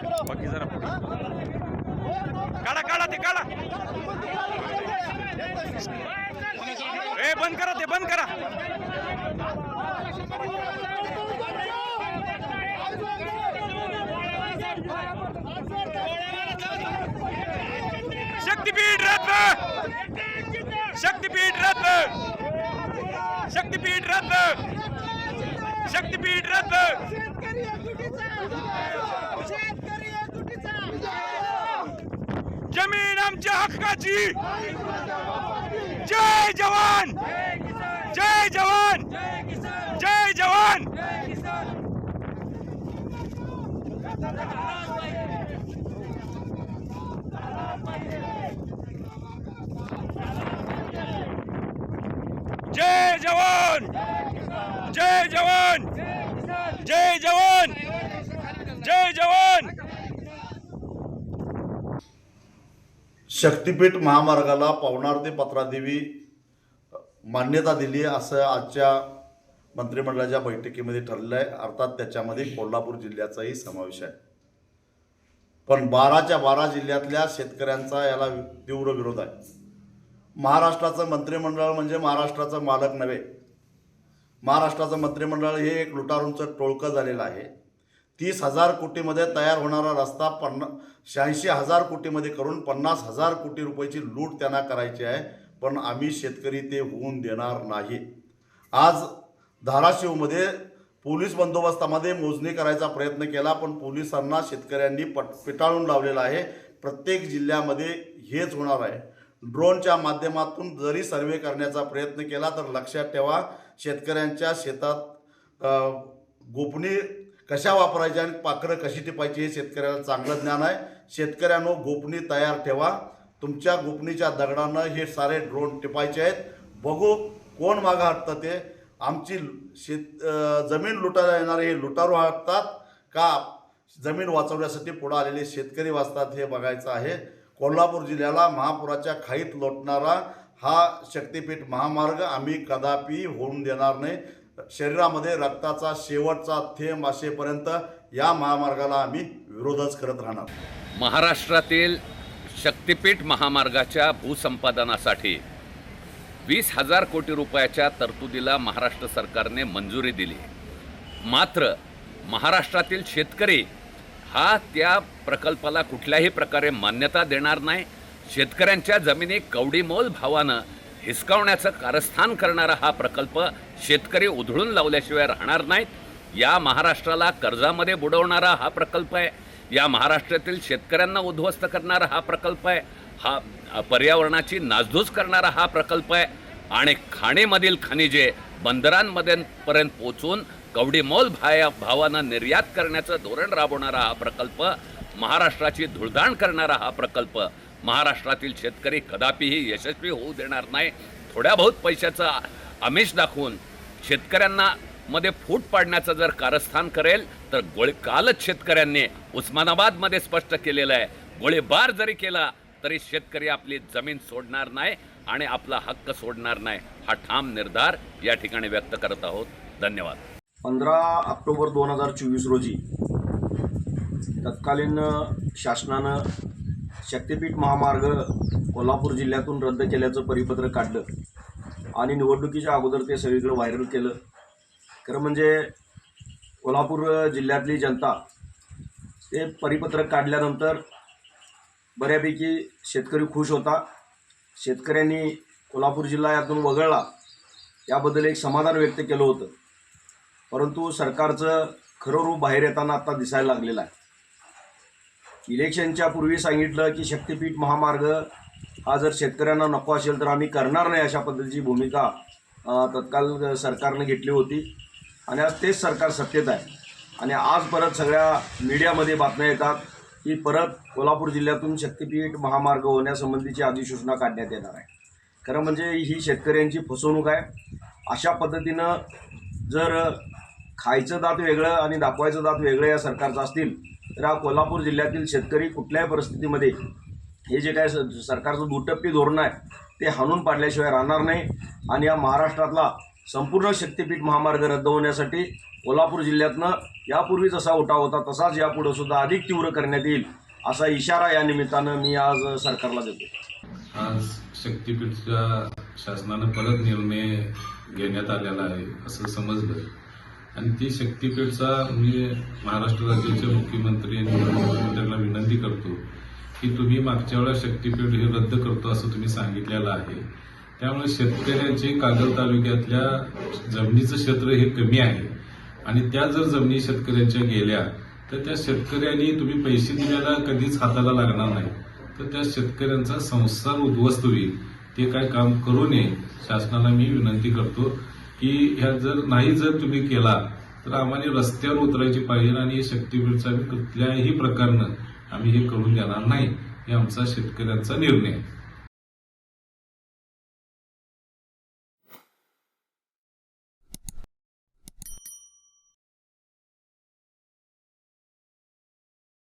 बाकी जरा. काढा काढा ते काढा. ए बंद करा ते बंद करा. शक्तीपीठ रत्न शक्तीपीठ रत्न शक्तीपीठ रत्न शक्तीपीठ रत्न शेतकरी एकजुटीचा शेतकरी एकजुटीचा जमीन आमच्या हक्काची. जय जवान. जय जवान. जय जवान. जय जवान. जय जवान. जय जवान. जय जवान. शक्तिपीठ महामार्गाला पवनार ते पत्रादेवी मान्यता दिली असं आजच्या मंत्रिमंडळाच्या बैठकीमध्ये ठरलं आहे अर्थात त्याच्यामध्ये कोल्हापूर जिल्ह्याचाही समावेश आहे. पण बाराच्या बारा जिल्ह्यातल्या शेतकऱ्यांचा याला तीव्र विरोध आहे. महाराष्ट्राचं मंत्रिमंडळ म्हणजे महाराष्ट्राचं मालक नव्हे. महाराष्ट्राचं मंत्रिमंडळ हे एक लुटारूंचं टोळकं झालेलं आहे. तीस हजार कोटीमध्ये तयार होणारा रस्ता पन्ना शहाऐंशी हजार कोटीमध्ये करून पन्नास हजार कोटी रुपयाची लूट त्यांना करायची आहे पण आम्ही शेतकरी ते होऊन देणार नाही. आज धाराशिवमध्ये पोलीस बंदोबस्तामध्ये मोजणी करायचा प्रयत्न केला पण पोलिसांना शेतकऱ्यांनी पट पिटाळून लावलेला आहे. प्रत्येक जिल्ह्यामध्ये हेच होणार आहे. ड्रोनच्या माध्यमातून जरी सर्वे करण्याचा प्रयत्न केला तर लक्षात ठेवा शेतकऱ्यांच्या शेतात गोपनीय कशा वापरायच्या आणि पाखरं कशी टिपायची हे शेतकऱ्याला चांगलं ज्ञान आहे. शेतकऱ्यांनो गोपनी तयार ठेवा. तुमच्या गोपनीच्या दगडानं हे सारे ड्रोन टिपायचे आहेत. बघू कोण मागं हटतं ते. आमची शेत जमीन लुटायला येणारे हे लुटारू हटतात का? जमीन वाचवण्यासाठी पुढं आलेले शेतकरी वाचतात हे बघायचं आहे. कोल्हापूर जिल्ह्याला महापुराच्या खाईत लोटणारा हा शक्तिपीठ महामार्ग आम्ही कदापि होऊन देणार नाही. शरीरामध्ये रक्ताचा शेवटचा थेंब असेपर्यंत या महामार्गाला आम्ही विरोधच करत राहणार. महाराष्ट्रातील शक्तिपीठ महामार्गाच्या भूसंपादनासाठी वीस हजार कोटी रुपयाच्या तरतुदीला महाराष्ट्र सरकारने मंजुरी दिली. मात्र महाराष्ट्रातील शेतकरी हा त्या प्रकल्पाला कुठल्याही प्रकारे मान्यता देणार नाही. शेतकऱ्यांच्या जमिनी कवडीमोल भावानं हिसकावण्याचं कारस्थान करणारा हा प्रकल्प शेतकरी उधळून लावल्याशिवाय राहणार नाहीत. या महाराष्ट्राला कर्जामध्ये बुडवणारा हा प्रकल्प आहे. या महाराष्ट्रातील शेतकऱ्यांना उद्ध्वस्त करणारा हा प्रकल्प आहे. हा पर्यावरणाची नासधूस करणारा हा प्रकल्प आहे. आणि खाणीमधील खनिजे बंदरांमध्ये पर्यंत पोचून कवडीमोल भाया भावानं निर्यात करण्याचं धोरण राबवणारा हा प्रकल्प महाराष्ट्राची धुळधाण करणारा हा प्रकल्प महाराष्ट्रातील शेतकरी कदापिही यशस्वी होऊ देणार नाही. थोड्या बहुत पैशाचं आमिष दाखवून शेतकऱ्यांना मध्ये फूट पाडण्याचं जर कारस्थान करेल तर गोळी कालच शेतकऱ्यांनी उस्मानाबादमध्ये स्पष्ट केलेलं आहे. गोळीबार जरी केला तरी शेतकरी आपली जमीन सोडणार नाही आणि आपला हक्क सोडणार नाही. हा ठाम निर्धार या ठिकाणी व्यक्त करत आहोत. धन्यवाद. पंधरा ऑक्टोबर दोन हजार चोवीस रोजी तत्कालीन शासनानं शक्तीपीठ महामार्ग कोल्हापूर जिल्ह्यातून रद्द केल्याचं परिपत्र काढलं आणि निवडणुकीच्या अगोदर ते सगळीकडे व्हायरल केलं. खरं म्हणजे कोल्हापूर जिल्ह्यातली जनता ते परिपत्रक काढल्यानंतर बऱ्यापैकी शेतकरी खुश होता. शेतकऱ्यांनी कोल्हापूर जिल्हा यातून वगळला. याबद्दल एक समाधान व्यक्त केलं होतं. परंतु सरकारचं खरं रूप बाहेर येताना आता दिसायला लागलेलं आहे. इलेक्शनच्या पूर्वी सांगितलं की शक्तीपीठ महामार्ग हा जर शेतकऱ्यांना नको असेल तर आम्ही करणार नाही अशा पद्धतीची भूमिका तत्काल सरकारनं घेतली होती. आणि आज तेच सरकार सत्तेत आहे. आणि आज परत सगळ्या मीडियामध्ये बातम्या येतात की परत कोल्हापूर जिल्ह्यातून शक्तीपीठ महामार्ग होण्यासंबंधीची अधिसूचना काढण्यात येणार आहे. खरं म्हणजे ही शेतकऱ्यांची फसवणूक आहे. अशा पद्धतीनं जर खायचं दात वेगळं आणि दाखवायचं दात वेगळं या सरकारचं असतील तर हा कोल्हापूर जिल्ह्यातील शेतकरी कुठल्याही परिस्थितीमध्ये हे जे काय सरकारचं दुटप्पी धोरण आहे ते हाणून पाडल्याशिवाय राहणार नाही. आणि या महाराष्ट्रातला संपूर्ण शक्तीपीठ महामार्ग रद्द होण्यासाठी कोल्हापूर जिल्ह्यातनं यापूर्वी जसा उठाव होता तसाच यापुढे सुद्धा अधिक तीव्र करण्यात येईल असा इशारा या निमित्तानं मी आज सरकारला देतो आज शक्तीपीठच्या शासनानं परत निर्णय घेण्यात आलेला आहे असं समजलं. आणि ती शक्तीपीठचा मी महाराष्ट्र राज्याचे मुख्यमंत्री आणि मुख्यमंत्र्यांना विनंती करतो की तुम्ही मागच्या वेळा शक्तीपीठ हे रद्द करतो असं तुम्ही सांगितलेलं आहे. त्यामुळे शेतकऱ्यांचे कागल तालुक्यातल्या जमिनीचं क्षेत्र हे कमी आहे. आणि त्या जर जमिनी शेतकऱ्यांच्या गेल्या तर त्या शेतकऱ्यांनी तुम्ही पैसे दिल्याला कधीच हाताला लागणार नाही. तर त्या शेतकऱ्यांचा संसार उद्ध्वस्त होईल. ते काय काम करू नये शासनाला मी विनंती करतो. की ह्या जर नाही जर तुम्ही केला तर आम्हाला रस्त्यावर उतरायची पाहिजे आणि हे शक्तीपीठचं आम्ही कुठल्याही प्रकारनं आम्ही हे करून देणार नाही. हे आमचा शेतकऱ्यांचा निर्णय आहे.